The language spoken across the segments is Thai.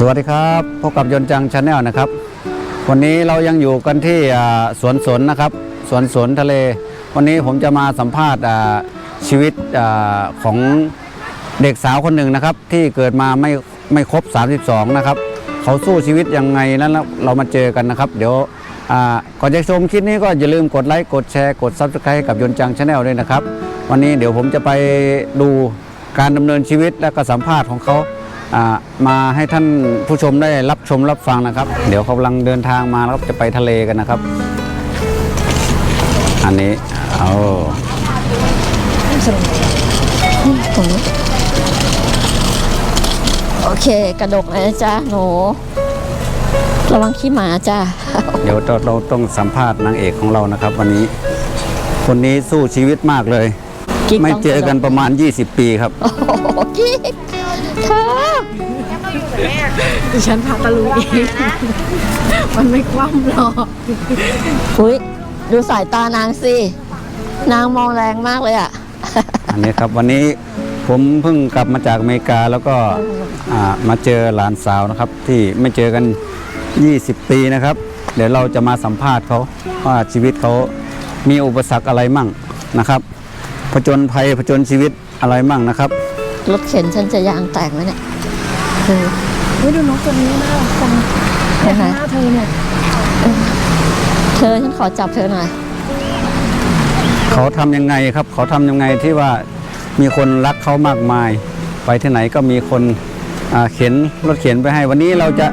สวัสดีครับพบกับยนจังชาแนลนะครับ วันนี้เรายังอยู่กันที่สวนสนนะครับสวนสนทะเล วันนี้ผมจะมาสัมภาษณ์ชีวิตอของเด็กสาวคนหนึ่งนะครับ ที่เกิดมาไม่ไม่ครบ 32 นะครับ เขาสู้ชีวิตยังไงนั้นเรามาเจอกันนะครับ เดี๋ยวก่อนจะชมคลิปนี้ก็อย่าลืมกดไลค์กดแชร์กด Subscribe ให้กับยนจังชาแนลด้วยนะครับ วันนี้เดี๋ยวผมจะไปดูการดำเนินชีวิตและก็สัมภาษณ์ของเขา มาให้ท่านผู้ชมได้รับชมรับฟังนะครับ เดี๋ยวเขากำลังเดินทางมาแล้วก็จะไปทะเลกันนะครับ อันนี้เอาตรงนี้โอเค กระดกเลยนะจ๊ะหนูระวังขี้หมาจ้ะเดี๋ยวเราเราต้องสัมภาษณ์นางเอกของเรานะครับ วันนี้ คนนี้สู้ชีวิตมากเลยกิ๊กไม่ต้องเจอกันประมาณ 20 ปีครับ โอ้โหกิ๊ก เธอดิฉันพาตะลุยเองมันไม่คว่ำหรอกอุ้ยดูสายตานางสิ นางมองแรงมากเลยอะ อันนี้ครับวันนี้ผมเพิ่งกลับมาจากอเมริกาแล้วก็มาเจอหลานสาวนะครับ ที่ไม่เจอกัน 20 ปีนะครับ เดี๋ยวเราจะมาสัมภาษณ์เขาว่าชีวิตเขามีอุปสรรคอะไรมั่งนะครับผจญภัยผจญชีวิตอะไรมั่งนะครับ รถเข็นฉันจะยางแตกไหมเนี่ยเออเฮ้ยดูนกตัวนี้น่ารักจังเห็นไหมหน้าเธอเนี่ยเธอฉันขอจับเธอหน่อย เขาทำยังไงครับ เขาทำยังไงที่ว่ามีคนรักเขามากมาย ไปที่ไหนก็มีคนอ่าเข็นรถเข็นไปให้ วันนี้เราจะ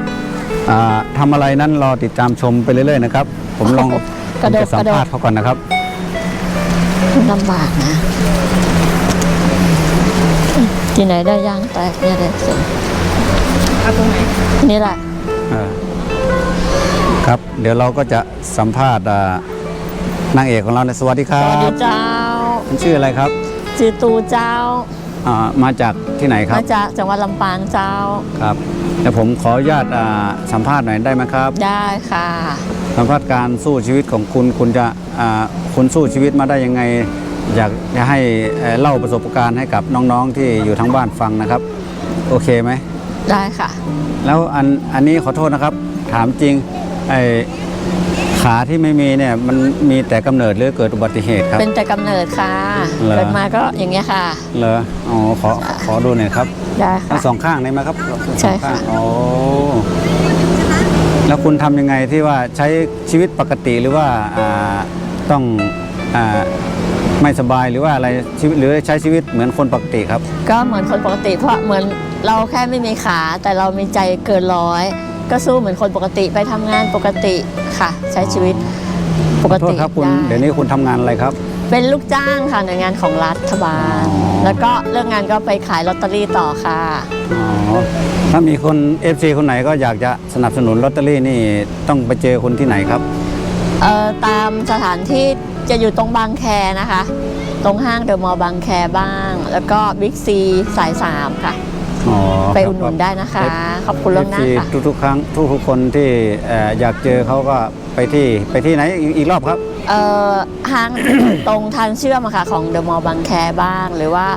อ่าทำอะไรนั้นรอติดตามชมไปเรื่อยๆนะครับ ผมลองกระโดดผมจะสัมภาษณ์เขาก่อนนะครับลำบากนะ ที่ไหนได้ยางแตกเนี่ยเลยสิเอาตรงไหนนี่แหละเออครับ เดี๋ยวเราก็จะสัมภาษณ์อ่านางเอกของเราในยสวัสดีคสรับวัสดีเจ้าคุณชื่ออะไรครับจือตูเจ้า อ่ามาจากที่ไหนครับมาจากจังหวัดลำปางเจ้า ครับเดี๋ยวผมขออนุญาตอ่าสัมภาษณ์หน่อยได้ไหมครับ ได้ค่ะ สัมภาษณ์การสู้ชีวิตของคุณคุณจะอ่าคุณสู้ชีวิตมาได้ยังไง อยากจะให้เอ่อเล่าประสบการณ์ให้กับน้องๆที่อยู่ทั้งบ้านฟังนะครับ โอเคไหมได้ค่ะ แล้วอันอันนี้ขอโทษนะครับ ถามจริงไอ้ขาที่ไม่มีเนี่ยมันมีแต่กำเนิดหรือเกิดอุบัติเหตุครับ เป็นแต่กำเนิดค่ะเหรอเกิดมาก็อย่างเงี้ยค่ะเหรออ๋อขอขอดูหน่อยครับได้ทั้ค่ะงสองข้างได้ไหมครับใช่สองข้างค่ะโอ้แล้วคุณทำยังไงที่ว่าใช้ชีวิตปกติหรือว่าอ่าต้องอ่า ไม่สบายหรือว่าอะไรชีวิตหรือใช้ชีวิตเหมือนคนปกติครับ ก็เหมือนคนปกติเพราะเหมือนเราแค่ไม่มีขาแต่เรามีใจเกินร้อย ก็สู้เหมือนคนปกติไปทำงานปกติค่ะ ใช้ชีวิตปกโทษติครับคุณได้ เดี๋ยวนี้คุณทำงานอะไรครับ เป็นลูกจ้างค่ะหน่วยงานของรัฐบาล อ๋อ แล้วก็เลิกงานก็ไปขายลอตเตอรี่ต่อค่ะ อ๋อถ้ามีคน FC คนไหนก็อยากจะสนับสนุนลอตเตอรี่นี่ต้องไปเจอคุณที่ไหนครับ เอ่อตามสถานที่ จะอยู่ตรงบางแคนะคะ ตรงห้างเดอะมอลล์บางแคบ้าง แล้วก็บิ๊กซีสาย3ค่ะ อ๋อไปอุดหนุนได้นะคะ ขอบคุณล่วงหน้าเอฟซีค่ะ ทุกๆครั้งทุกๆคนที่เอ่ออยากเจอเขาก็ไปที่ไปที่ไหนอีกอีกรอบครับ เอ่อห้าง ตรงทางเชื่อมอะค่ะ ของเดอะมอลล์บางแคบ้าง หรือว่า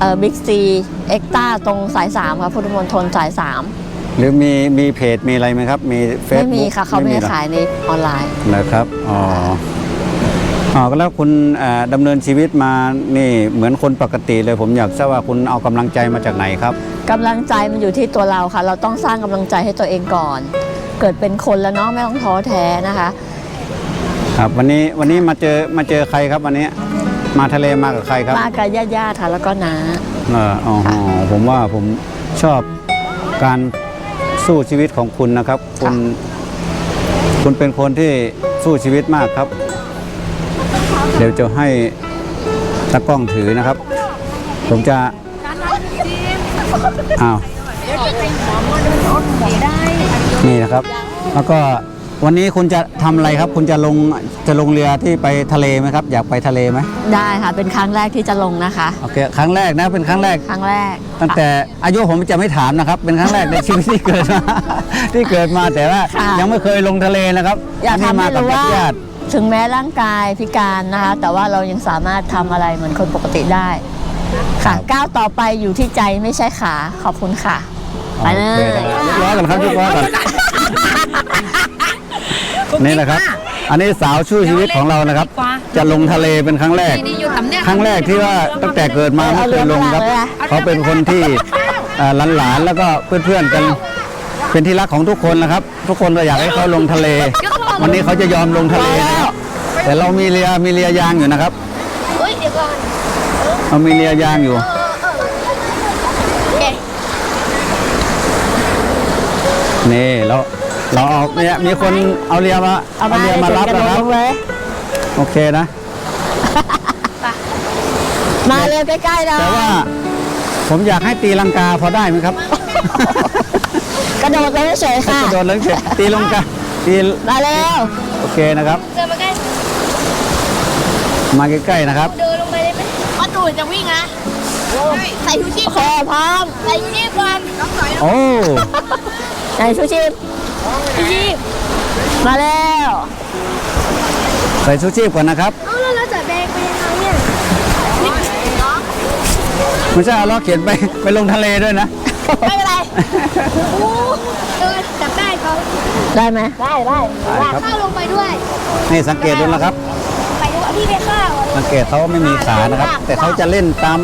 เอ่อบิ๊กซีเอ็กต้าตรงสาย3ค่ะพุทธมณฑลสาย3หรือมีมีเพจมีอะไรไหมครับ มีเฟซไม่มีค่ะเขาไม่หรให้อขายในออนไลน์ นะครับ อ๋อ อ๋อก็แล้วคุณเอ่อดำเนินชีวิตมานี่เหมือนคนปกติเลยผมอยากทราบว่าคุณเอากำลังใจมาจากไหนครับกำลังใจมันอยู่ที่ตัวเราค่ะ เราต้องสร้างกำลังใจให้ตัวเองก่อน เกิดเป็นคนแล้วเนาะไม่ต้องท้อแท้นะคะ ครับวันนี้วันนี้มาเจอมาเจอใครครับวันนี้ มาทะเลมากับใครครับมากับญาติๆค่ะแล้วก็น้าเอออ๋อผมว่าผมชอบการสู้ชีวิตของคุณนะครับ คุณ คุณเป็นคนที่สู้ชีวิตมากครับ เดี๋ยวจะให้ตากล้องถือนะครับ ผมจะอ้าวนี่นะครับ แล้วก็วันนี้คุณจะทำอะไรครับ คุณจะลงจะลงเรือที่ไปทะเลไหมครับ อยากไปทะเลไหมได้ค่ะเป็นครั้งแรกที่จะลงนะคะโอเคครั้งแรกนะเป็นครั้งแรกครั้งแรก ตั้งแต่อายุผมจะไม่ถามนะครับ เป็นครั้งแรกในชีวิตที่เกิดมาที่เกิดมาแต่ว่าค่ะยังไม่เคยลงทะเลนะครับอยากนนี้ทำมาให้กับรู้ว่าญาติ ถึงแม้ร่างกายพิการนะคะแต่ว่าเรายังสามารถทำอะไรเหมือนคนปกติได้ ค่ะก้าวต่อไปอยู่ที่ใจไม่ใช่ขาขอบคุณค่ะๆไปเลยโอคเรียบร้อยอกันครับหยุดล้อกันนี่นะครับ อันนี้สาวชู้ชีวิตของเรานะครับ จะลงทะเลเป็นครั้งแรก นี่อยู่ตำแหน่งครั้งแรกที่ว่าตั้งแต่เกิดมาไม่เคยลงครับ เขาเป็นคนที่เอ่อหลานๆแล้วก็เพื่อนๆกัน เป็นที่รักของทุกคนนะครับ ทุกคนก็อยากให้เขาลงทะเล วันนี้เขาจะยอมลงทะเลนะครับแต่เรามีเรือมีเรือยางอยู่นะครับเฮ้ยเดี๋ยวก่อนเรามีเรือยางอยู่เอ๊ะนี่เราเราเอาเนี่ยมีคนเอาเรือมาเอาเอามาเรือมารับกระนะโดครับดลงเลยโอเคนะ มาเร็วใกล้ๆเราแต่ว่า ผมอยากให้ตีลังกาพอได้ไหมครับ กระโดดเลยเฉยๆค่ะกระโดดเลยเฉยตีลังกา ตีมาเร็วโอเคนะครับ เดินมาใกล้มาใกล้ๆนะครับ เดินลงไปได้ไหมป้าตู่จะวิ่งนะใส่ชูชีพโอเคพร้อมใส่ชูชีพก่อนน้องสอยโอ้ไหนชูชีพชูชีพมาเร็วใส่ชูชีพก่อนนะครับเอ้าแล้วเราจะแบกไปยังไงเนี่ยไม่ใช่เอาล้อเขียนไปไปลงทะเลด้วยนะไม่เป็นไรโอ้เดินจับได้เขา ได้ไหมได้ได้ได้ครับ เข้าลงไปด้วยนี่สังเกตดูนะครับ ไปดูว่าพี่ไปข้าวสังเกตเขาไม่มีขานะครับ แต่เขาจะเล่นตาม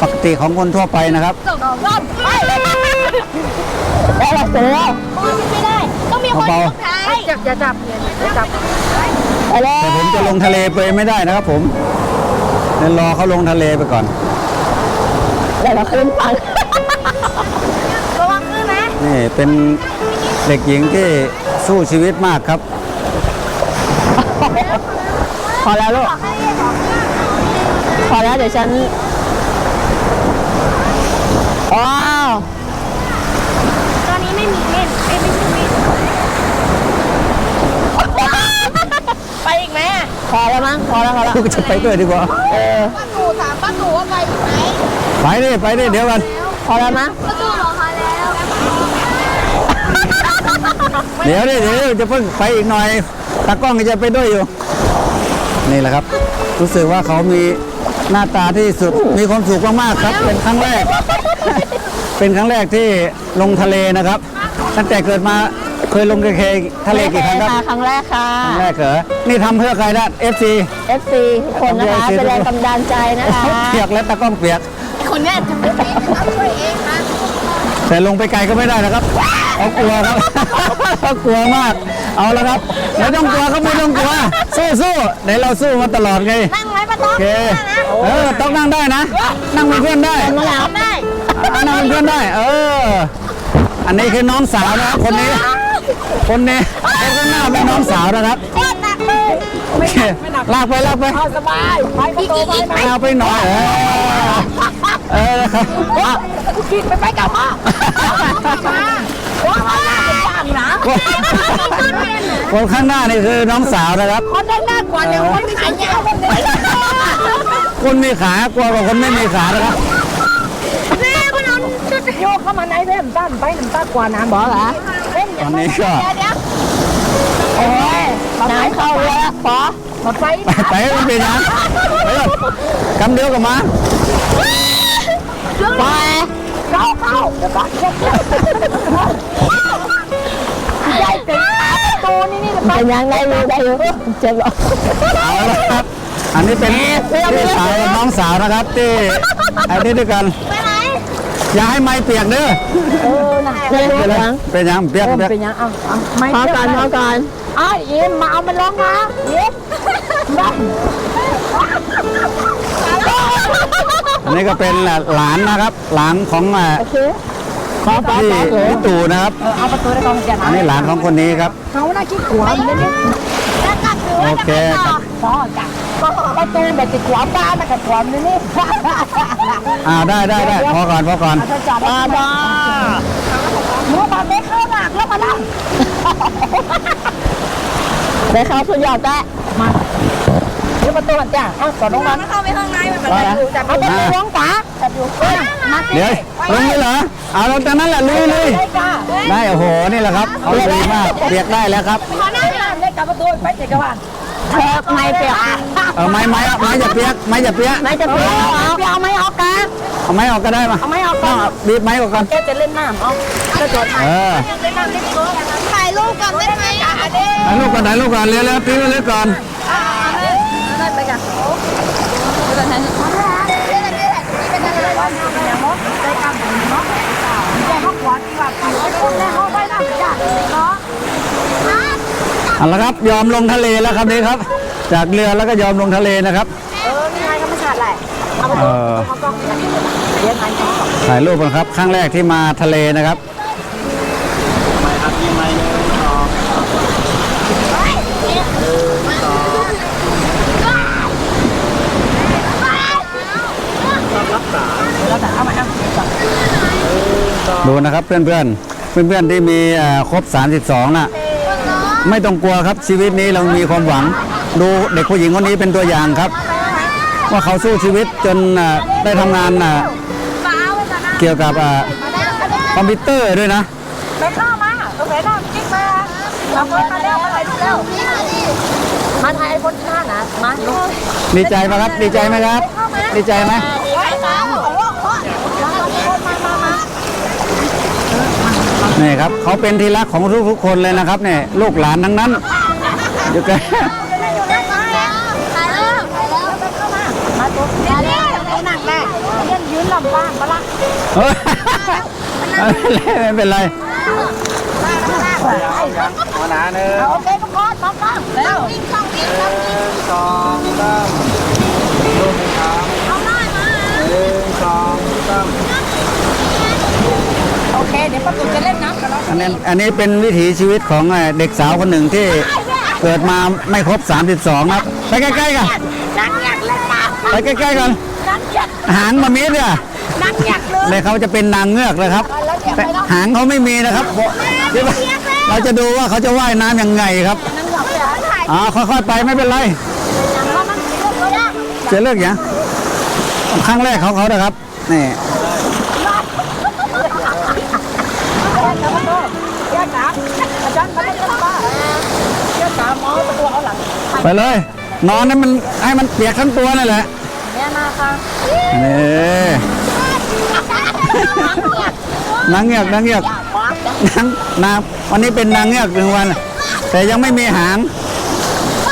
ปกติของคนทั่วไปนะครับส่งรอบไปได้แล้วเสร็จแล้วไม่ได้ต้องมีคนเบายกท้ายจับอย่าจับอย่าจับไปแล้วแต่ผมจะลงทะเลไปไม่ได้นะครับ ผมเดี๋ยวรอเขาลงทะเลไปก่อนเดี๋ยวเราขึ้นฝั่งระวังขึ้นนะนี่เป็น เด็กหญิงที่สู้ชีวิตมากครับ พอแล้วลูกบอกให้เรียกของพอแล้วเดี๋ยวฉันว้าวตอนนี้ไม่มีเล่นไม่ไม่ใช่เล่นไปอีกไหมอะพอแล้วมั้งพอแล้วพอแล้วก็จะไปด้วยดีกว่า เออ ป้าตู่ถามป้าตู่ว่าไปอีกไหมไปดิไปดิเดี๋ยวกัน พอแล้วมั้ง ป้าตู่บอกเขาแล้ว เดี๋ยวดิเดี๋ยวจะเพิ่งไปอีกหน่อยตากล้องก็จะไปด้วยอยู่ นี่แหละครับ รู้สึกว่าเขามีหน้าตาที่สุดมีความสุขมากๆครับ เป็นครั้งแรก เป็นครั้งแรกที่ลงทะเลนะครับ ตั้งแต่เกิดมาเคยลงทะเลทะเลกี่ครั้งครับครั้งแรกค่ะครั้งแรกเหรอนี่ทำเพื่อใครนะ FC FC ทุกคนนะคะ FC เป็นแรงกำลังใจนะคะเปียกและตากล้องเปียกคนเนี้ยจะไม่เป็นเขาช่วยเองนะ แต่ลงไปไกลก็ไม่ได้นะครับเขากลัวครับเขากลัวมาก เอาละครับไม่ต้องกลัวเขาไม่ต้องกลัว สู้สู้ไหนเราสู้มาตลอดไง นั่งไว้ป้าตู่โอเค เออต้องนั่งได้นะ นั่งเป็นเพื่อนได้นั่งได้อ่านั่งเป็นเพื่อนได้ เออ อันนี้คือน้องสาวนะครับคนนี้ คนนี้คนข้างหน้าเป็นน้องสาวนะครับ โคตรหนักเลยโอเคลากไปลากไปสบายไปประตูไปไหมเอาไปหน่อยเออเออครับกินไปไปกับพ่อว้าวนะคนข้างหน้านี่คือน้องสาวนะครับคนได้หน้ากว่าเดี๋ยวคนขายยาวคนไหนคนมีขากลัวกว่าคนไม่มีขานะครับแม่พนันชุดโยกเข้ามาในเล่มตั้นไปน้ำตากว่าน้ำบอกเหรอเล่นตอนนี้ก็เดี๋ ยวเดี๋ยวโอ้ยน้ำเข้าแล้วพอรถไฟไปไปมันเป็นยังไปเลยกำเดียวกับมาไปเข้าเข้าเดี๋ยวก่อนใหญ่ถึงประตูนี่นี่เป็นยังได้อยู่ได้อยู่เจ็บหรอเอาละครับ อันนี้เป็นพี่สาวกับน้องสาวนะครับที่อันนี้ด้วยกัน ไปไหนอย่าให้ไม้เปียกเด้อเออน่ะไม่รู้เป็นไรมั้งเป็นยังเปียกเปียกเป็นยังเอาเอาไม่พอก่อนพอก่อน อ้าวยิ้มมาเอามันลงมายิ้มบ้าอันนี้ก็เป็นหลานนะครับ หลานของอ่าโอเคพอพอพี่พอเถพี่อะตู่นะครับเอาประตูได้กองจะอันนี้หลานของคนนี้ครับ เขาน่าคิดหัวมันเนี่ยแล้วกลับหรือโอว่าจะเคไปคต่รัอบพอจ้ะประตูแบบติดหัวป้ามากับหัวมันนี่อ่าได้ได้ได้พอก่อนพอก่อนเอาจอดพอพอหนูมาไม่เข้าหลักแล้วมานั่ง ได้เข้าสุดยอดได้มาเดี๋ยวประตูจ้ะเอาก่อนลงมาเข้าไปข้างในมันจับอยู่จับเอาประตูลงป๋าจับอยู่มาเดี๋ยวลงนี่เหรอเอาลงจากนั้นแหละลุยลุยได้จ้าได้โอ้โหนี่แหละครับเอาดีมากเปียกได้แล้วครับขอหน้าหน่อยได้กับประตูไปเด็กกบ้านเธอไม่เปียกเออไม้ไม้ไม้อย่าเปียกไม้อย่าเปียกไม่จะเปียกเอาไม่เอากันเอาไม้ออกก็ได้มาเอาไม่เอาก่อนบีบไม้ออกก่อนแกจะเล่นน้ำเอาจะจดเออถ่ายรู ปก่อนได้ไหมอะเด็ถ่ายรูปก่อนถ่ายรูปก่อนเร็วเร็วตีเร็วก่อนได้ไปกันเอาละครับยอมลงทะเลแล้วครับนี่ครับ จากเรือแล้วก็ยอมลงทะเลนะครับเออนี่ไงธรรมชาติแหละเอาไปเออเอากล้องเลี้ยงไงถ่ายรูปกันครับครั้งแรกที่มาทะเลนะครับ ดูนะครับเพื่อนเพื่อนเพื่อนเพื่อนๆที่มีครบ 32น่ะไม่ต้องกลัวครับชีวิตนี้เรามีความหวัง ดูเด็กผู้หญิงคนนี้เป็นตัวอย่างครับ ว่าเขาสู้ชีวิตจนได้ทำงานเกี่ยวกับคอมพิวเตอร์ด้วยนะ เอาคนมาเร็วมาถ่ายรูปเร็วมาถ่ายไอ้คนที่หน้านะมาลูกดีใจไหมครับ ดีใจไหมครับ ดีใจไหมนี่ครับเขาเป็นที่รักของทุกๆคนเลยนะครับเนี่ยลูกหลานทั้งนั้นอยู่กันมาตัวเดี๋ยวเดี๋ยวเดี๋ยวหนักแน่เรียนยืนลำบ้างปะละเฮ้ยไม่เป็นไรโอเคทุกคนมองกล้องเร็วโอเคเดี๋ยวประตูจะเล่นน้ำกันแล้วอันนี้อันนี้เป็นวิถีชีวิตของเด็กสาวคนหนึ่งที่เกิดมาไม่ครบ 32 ครับ ไปใกล้ๆกันนักอยากเล่นน้ำไปใกล้ๆกันนักอยากหางมามิดเนี่ยนักอยากเลยเลยเขาจะเป็นนางเงือกเลยครับ หางเขาไม่มีนะครับเดี๋ยว เราจะดูว่าเขาจะว่ายน้ำยังไงครับอ่าค่อยๆไปไม่เป็นไรเจะเลือกอย่างครั้งแรกเขาเขานะครับนี่แยกน้ำอาจารย์เขาไม่ต้องบ้าแยกน้ำมองประตูเอาหลังไปเลย นอนให้มันให้มันเปียกทั้งตัวนั่นแหละเนี่ยมาค่ะนี่ นางเงือกนางเงือกนางนางวันนี้เป็นนางเงือกหนึ่งวัน แต่ยังไม่มีหาง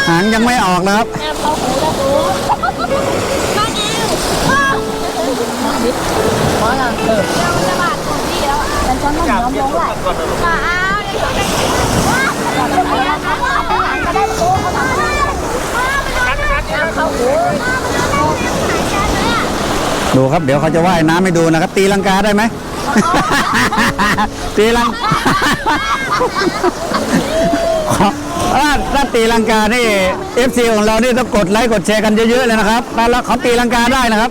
หางยังไม่ออกนะครับดูครับเดี๋ยวเขาจะว่ายน้ำให้ดูนะครับ ตีลังกาได้ไหม ตีลังขอถ้าถ้าตีลังกานี่ FC ของเรานี่ต้องกดไลค์กดแชร์กันเยอะๆเลยนะครับแล้วเขาตีลังกาได้นะครับ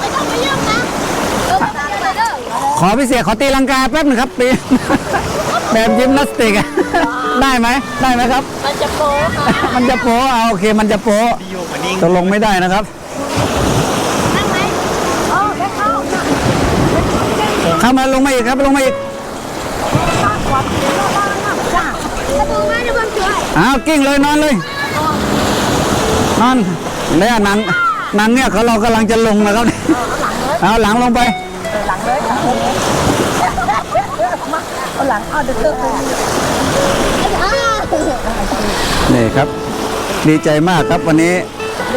ไม่ต้องไปยุ่งนะเออไม่ต้องไปเด้อขอพิเศษขอตีลังกาแป๊บหนึงครับตีแบบยิมนาสติกอะได้ไหมได้ไหมครับ มันจะโป๊ค่ะมันจะโป๊เอาโอเค มันจะโป๊ตกลงไม่ได้นะครับ นั่งไหมโอ้ได้เข้า เข้ามาลงมาอีกครับลงมาอีกประตูไม่ได้เพิ่งช่วยอ้าวกิ้งเลยนอนเลย นอนแล้วนางนางเนี่ยเขาเรากำลังจะลงนะครับเอาหลังลงไปหลังเลยเอาหลังเอาดึกดึกเลยนี่ครับ ดีใจมากครับวันนี้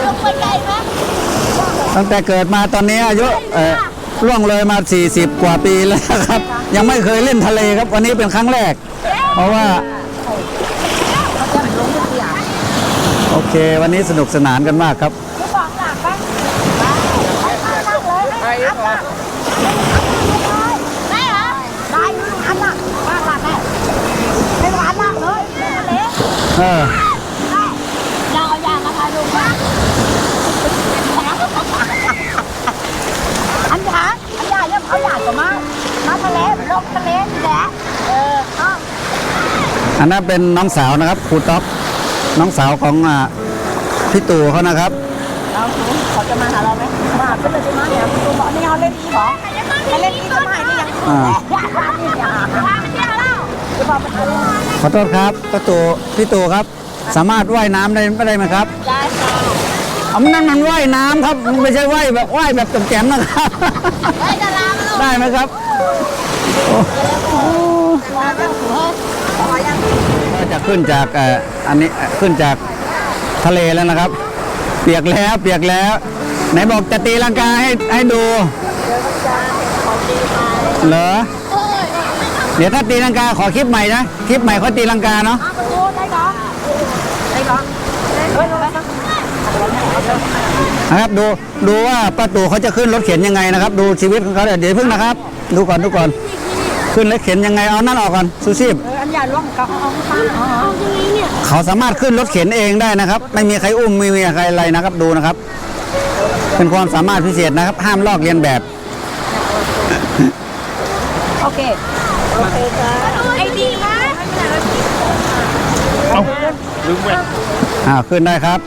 ลงไปไกลไหมตั้งแต่เกิดมาตอนนี้อายุเอ่อ ล่วงเลยมา 40 กว่าปีแล้วครับ ยังไม่เคยเล่นทะเลครับ วันนี้เป็นครั้งแรก เพราะว่า โอเค วันนี้สนุกสนานกันมากครับได้เหรอได้อันน่ะบ้านหลังแม่ให้หวานหลังเลย เออ เราเอายามาทาลูกนะ อันหยาอันหยา เนี่ยเขาหยาดกับมามาทะเลลงทะเลนี่แหละเออเอาอันนั้นเป็นน้องสาวนะครับครูต๊อกน้องสาวของอ่าพี่ตู่เขานะครับ เราเขาจะมาหาเราไหมมาก็เลยจะมาเนี่ยคุณบอกนี่เขาเล่นอีหรอเขาเล่นอีก็ไม่นี่ยังอ่าอยากนี่อยากพาไปเที่ยวแล้วจะบอกมันเอาขอโทษครับพี่ตู่พี่ตู่ครับ สามารถว่ายน้ำได้ได้ไหมครับได้ค่ะเอานั่นมันว่ายน้ำครับมันไม่ใช่ว่ายแบบว่ายแบบแจ่มๆนะครับได้จะล้างลูก ได้ไหมครับก็จะขึ้นจากเอ่ออันนี้ขึ้นจากทะเลแล้วนะครับ เปียกแล้วเปียกแล้ว ไหนบอกจะตีลังกาให้ให้ดูเหรอเดี๋ยวถ้าตีลังกาขอคลิปใหม่นะคลิปใหม่เขาตีลังกาเนาะน นะครับดูดูว่าป้าตู่เขาจะขึ้นรถเข็นยังไงนะครับ ดูชีวิตของเขาเดี๋ยวเดี๋ยวเพิ่งนะครับ ดูก่อนดูก่อน ขึ้นรถเข็นยังไงเอานั่นออกก่อนซูชีพอันใหญ่ล่วงก็เอาข้างอ๋อเขาสามารถขึ้นรถเข็นเองได้นะครับ ไม่มีใครอุ้มไม่มีใครอะไรนะครับดูนะครับ เป็นความสามารถพิเศษนะครับ ห้ามลอกเลียนแบบโอเคไอ้ดีนะอ่าขึ้นได้ครับ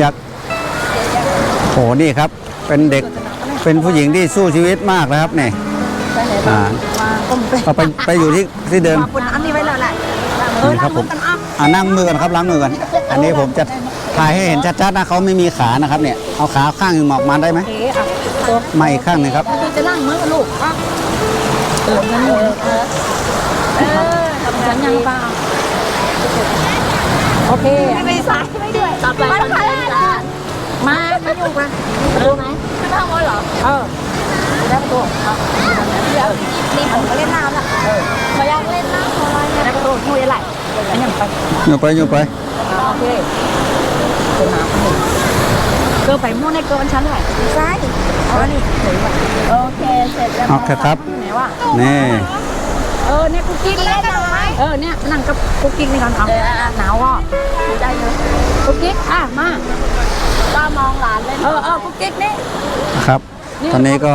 อยาก โหนี่ครับ เป็นเด็ก เป็นผู้หญิงที่สู้ชีวิตมากนะครับนี่อ่าก็ไปไปอยู่ที่ที่เดิมคุณอันนี้ไว้เลยแหละนี่ครับผมอ่านั่งมือกันครับล้างมือกัน อันนี้ผมจะถ่ายให้เห็นชัดๆนะเขาไม่มีขานะครับเนี่ย เอาขาข้างหนึ่งออกมาได้ไหม เอ๊ะอะตัวไม่อีกข้างหนึงครับจะล่างมือลูกอะเออนั่นเองเออทำสัญญาณเปล่าโอเคไม่สายไม่ด้วยต่อไปคอนเทนต์ค่ะมา ไม่อยู่กันรู้ไหมไม่ต้องว่าเหรอ เออแล้วตัวเดี๋ยวนี่ผมก็เล่นน้ำละเขาอยากเล่นน้ำอะไรเนี่ยแล้วตัวช่วยอะไรอันยังไปอยู่ไปอยู่ไปโอเคเป็นน้ำหนึ่งเกินไปมั่วในเกินชั้นไหนใช่อ๋อนี่ไหนวะโอเคเสร็จแล้วโอเคครับไหนวะนี่ เออเนี่ยกุ๊กกิ๊กเล่นกันไหมเออเนี่ยนั่งกับกุ๊กกิ๊กในการทำหนาวอะได้เยอะกุ๊กกิ๊กอะมา ก็มองหลานเล่นเออเออกุ๊กกิ๊กนี่ครับ ตอนนี้ก็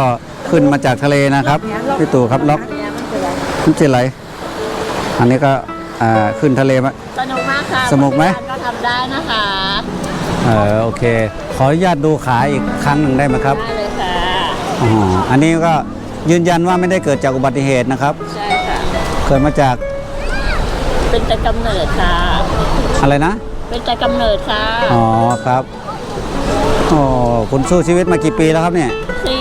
ขึ้นมาจากทะเลนะครับพี่ตู่ครับล็อกเนี่ยมันคืออะไรมันจะไหลอันนี้ก็อ่าขึ้นทะเลมา สนุกมากค่ะสนุกไหม ก็ทำได้นะคะเออโอเค ขออนุญาตดูขาอีกครั้งหนึ่งได้ไหมครับได้เลยค่ะ อ๋ออันนี้ก็ยืนยันว่าไม่ได้เกิดจากอุบัติเหตุนะครับ ใช่ค่ะ เกิดมาจากเป็นแต่กำเนิดค่ะ อะไรนะ เป็นแต่กำเนิดค่ะ อ๋อครับ โอ้คุณสู้ชีวิตมากี่ปีแล้วครับเนี่ย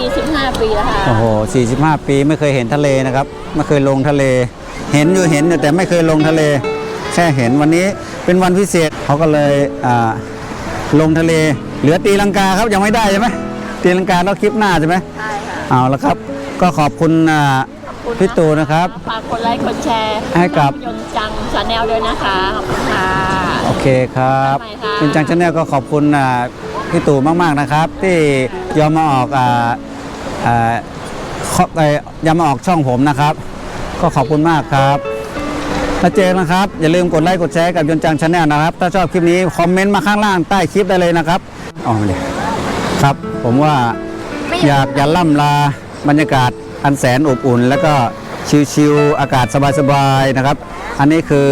45 ปีแล้วค่ะโอ้โห45 ปีไม่เคยเห็นทะเลนะครับ ไม่เคยลงทะเล เห็นอยู่เห็นอยู่แต่ไม่เคยลงทะเล แค่เห็นวันนี้เป็นวันพิเศษเขาก็เลยอ่าลงทะเล เหลือตีลังกาครับยังไม่ได้ใช่ไหมตีลังกาแล้วคลิปหน้าใช่ไหมใช่ค่ะเอาละครับ ก็ขอบคุณอ่าพี่ตูนะครับฝากกดไลค์กดแชร์ให้กับยนต์จังชาแนลด้วยนะคะขอบคุณค่ะโอเคครับทำไมคะเป็นจังชาแนลก็ขอบคุณอ่า พี่ตู่มากๆนะครับ ที่ยอมมาออกอ่าอ่าข้ออยอมมาออกช่องผมนะครับ ก็ขอบคุณมากครับแล้วเจอกันนะครับ อย่าลืมกดไลค์กดแชร์กับยนจังชาแนลนะครับ ถ้าชอบคลิปนี้คอมเมนต์มาข้างล่างใต้คลิปได้เลยนะครับอ๋อเลยครับ ผมว่าอยากจะล่ำลาบรรยากาศอันแสนอบอุ่น แล้วก็ชิลๆอากาศสบายๆนะครับ อันนี้คือ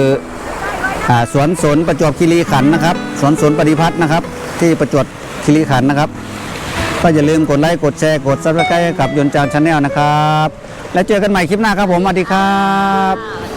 อสวนสนประจวบคีรีขันนะครับ สวนสนปฏิพัฒน์นะครับ ที่ประจวบ คิริขันนะครับ ก็อย่าลืมกดไลค์กดแชร์กดซับสไครต์กับยนจานชาแนลนะครับ แล้วเจอกันใหม่คลิปหน้าครับผมสวัสดีครับ